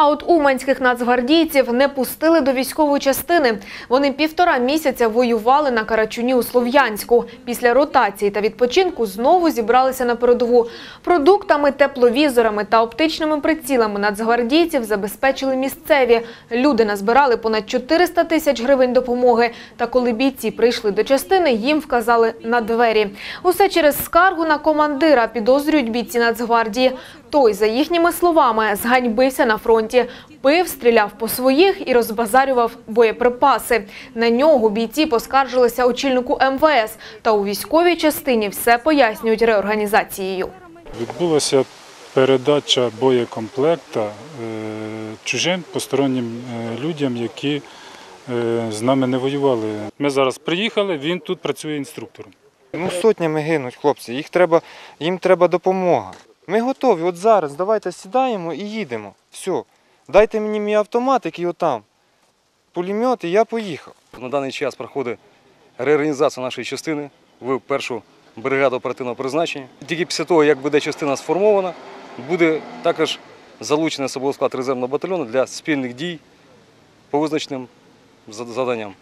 А от уманських нацгвардійців не пустили до військової частини. Вони півтора місяця воювали на Карачуні у Слов'янську. Після ротації та відпочинку знову зібралися на передову. Продуктами, тепловізорами та оптичними прицілами нацгвардійців забезпечили місцеві. Люди назбирали понад 400 тисяч гривень допомоги. Та коли бійці прийшли до частини, їм вказали на двері. Усе через скаргу на командира підозрюють бійці Нацгвардії. Той, за їхніми словами, зганьбився на фронті. Пив, стріляв по своїх і розбазарював боєприпаси. На нього бійці поскаржилися очільнику МВС. Та у військовій частині все пояснюють реорганізацією. Відбулася передача боєкомплекта е, чужим постороннім е, людям, які е, з нами не воювали. Ми зараз приїхали, він тут працює інструктором. Ну, сотнями гинуть хлопці, їх треба, їм треба допомога. Ми готові, от зараз, давайте сідаємо і їдемо. Все. Дайте мені мій автомат, який отам. Пулемет, і я поїхав. На даний час проходить реорганізація нашої частини в першу бригаду оперативного призначення. Тільки після того, як буде частина сформована, буде також залучений особовий склад резервного батальйону для спільних дій по визначеним заданням.